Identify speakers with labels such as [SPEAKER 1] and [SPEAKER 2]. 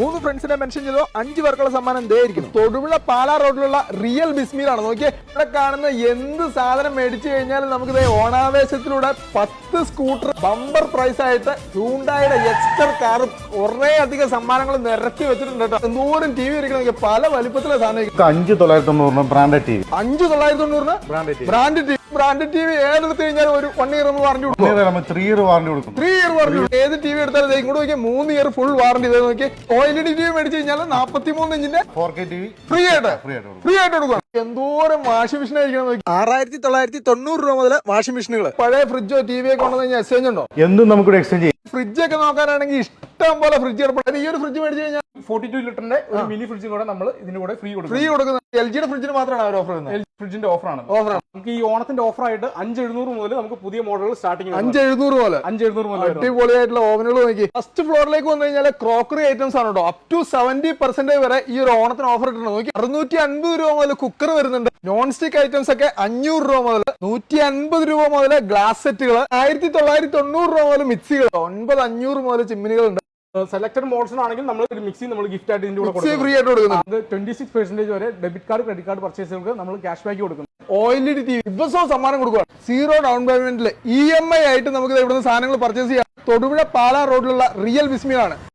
[SPEAKER 1] മൂന്ന് ഫ്രണ്ട്സിനെ മെൻഷൻ ചെയ്തോ അഞ്ച് പേർക്കുള്ള സമ്മാനം ഇരിക്കുന്നു. തൊടുപുഴ പാലാ റോഡിലുള്ള റിയൽ ബിസ്മീലാണ്. നോക്കിയേ ഇവിടെ കാണുന്ന എന്ത് സാധനം മേടിച്ചു കഴിഞ്ഞാലും നമുക്ക് ദേ ഓണാവേശത്തിലൂടെ പത്ത് സ്കൂട്ടർ ബമ്പർ പ്രൈസ് ആയിട്ട് ഹ്യൂണ്ടായുടെ എക്സ്റ്റർ കാറും കുറേ അധികം സമ്മാനങ്ങൾ നിരത്തി വെച്ചിട്ടുണ്ട് കേട്ടോ. എന്തോരം ടി വി ഇരിക്കണമെങ്കിൽ പല വലിപ്പത്തിലെ സാധനം
[SPEAKER 2] അഞ്ചു തൊള്ളായിരത്തി തൊണ്ണൂറിന് ബ്രാൻഡ് ടി വി
[SPEAKER 1] അഞ്ച് തൊള്ളായിരത്തി തൊണ്ണൂറിന് brand T brand T V ഏതെടുത്ത് കഴിഞ്ഞാൽ ഒരു വൺ ഇയർ എന്ന് പറഞ്ഞു കൊടുക്കും.
[SPEAKER 2] ത്രീ ഇയർ വാറണ്ടി കൊടുക്കും.
[SPEAKER 1] ത്രീ ഇയർ വാറണ്ടി ഏത് ടി വി എടുത്താലും ഇങ്ങോട്ട് നോക്കിയാൽ മൂന്ന് ഇയർ ഫുൾ വാറണ്ടി ഇതായി നോക്കി O L D T V മേടിച്ച് കഴിഞ്ഞാൽ നാൽപ്പത്തി മൂന്ന് ഇഞ്ചിന്റെ
[SPEAKER 2] four K T V
[SPEAKER 1] free ആയിട്ട്
[SPEAKER 2] ഫ്രീ ആയിട്ട് കൊടുക്കും.
[SPEAKER 1] എന്തോരം വാഷിംഗ് മെഷീൻ ആയിരിക്കണം ആറായിരത്തി തൊള്ളായിരത്തി തൊണ്ണൂറ് രൂപ മുതൽ വാഷിംഗ് മെഷീനുകൾ പഴയ ഫ്രിഡ്ജോ ടി വി ഒക്കെ ഉണ്ടെന്ന് കഴിഞ്ഞാൽ എക്സ്ചേഞ്ച് ഉണ്ടോ?
[SPEAKER 2] എന്തും നമുക്ക് എക്സ്ചേഞ്ച് ചെയ്യാം.
[SPEAKER 1] ഫ്രിഡ്ജ് ഒക്കെ നോക്കാനാണെങ്കിൽ ഇഷ്ടം പോലെ ഫ്രിഡ്ജ് കിടപ്പുണ്ട്. ഈ ഒരു ഫ്രിഡ്ജ് മേടിച്ച് കഴിഞ്ഞാൽ
[SPEAKER 3] ഫോർട്ടി ടു ലിറ്ററിന്റെ ഒരു മിനി ഫ്രിഡ്ജും കൂടെ നമ്മൾ ഇതിന്റെ കൂടെ ഫ്രീ കൊടുക്കും.
[SPEAKER 1] ഫ്രീ കൊടുക്കുന്നത് എൽ ജിയുടെ ഫ്രിഡ്ജിന് മാത്രമാണ് അവർ ഓഫർ ചെയ്യുന്നത്.
[SPEAKER 3] ഫ്രിഡ്ജിന്റെ ഓഫറാണ്
[SPEAKER 1] ഓഫറാണ്
[SPEAKER 3] നമുക്ക് ഈ ഓണത്തിന്റെ ഓഫറായിട്ട് അഞ്ച് എഴുന്നൂറ് മുതൽ നമുക്ക് പുതിയ മോഡലുകൾ സ്റ്റാർട്ടിംഗ്
[SPEAKER 1] അഞ്ച് എഴുന്നൂറ് പോലെ
[SPEAKER 3] അഞ്ച് എഴുന്നൂറ് മുതൽ.
[SPEAKER 1] അടിപൊളിയായിട്ടുള്ള ഓവനുകൾ നോക്കി. ഫസ്റ്റ് ഫ്ലോറിലേക്ക് വന്നു കഴിഞ്ഞാൽ ക്രോക്കറി ഐറ്റംസ് ആണ് കേട്ടോ. അപ് ടു സെവന്റി പെർസെന്റേജ് വരെ ഈ ഒരു ഓണത്തിന് ഓഫർ ഇട്ടുണ്ട് നോക്കി. അറുന്നൂറ്റി അൻപത് രൂപ മുതൽ കുക്കർ വരുന്നുണ്ട്. നോൺ സ്റ്റിക് ഐറ്റംസ് ഒക്കെ അഞ്ഞൂറ് രൂപ മുതൽ നൂറ്റി അൻപത് രൂപ മുതൽ ഗ്ലാസ് സെറ്റുകൾ ആയിരത്തി തൊള്ളായിരത്തി തൊണ്ണൂറ് രൂപ മുതൽ മിക്സികൾ ഒൻപത് അഞ്ഞൂറ് മുതൽ ചിമ്മിനികളുണ്ട്.
[SPEAKER 3] സെലക്ടഡ് ആണെങ്കിൽ നമ്മൾ ഒരു മിക്സി നമ്മൾ ഗിഫ്റ്റ് ആയിട്ട് ഇതിന്റെ കൂടെ
[SPEAKER 1] ഫ്രീ ആയിട്ട് കൊടുക്കുന്നു.
[SPEAKER 3] അത് ട്വന്റി സിക്സ് പെർസെന്റേജ് വരെ ഡെബിറ്റ് കാർഡ് ക്രെഡിറ്റ് കാർഡ് പർച്ചേസുകൾക്ക് നമ്മൾ ക്യാഷ് ബാക്ക്
[SPEAKER 1] കൊടുക്കുന്നു. ഓയിലി ടി വി ദിവസവും സമ്മാനം കൊടുക്കുകയാണ് സീറോ ഡൗൺ പേയ്മെന്റിൽ ഇ എം ഐ ആയിട്ട് നമുക്ക് ഇവിടുന്ന് സാധനങ്ങൾ പർച്ചേസ് ചെയ്യാം? തൊടുപുഴ പാലാ റോഡിലുള്ള റിയൽ വിസ്മിയാണ്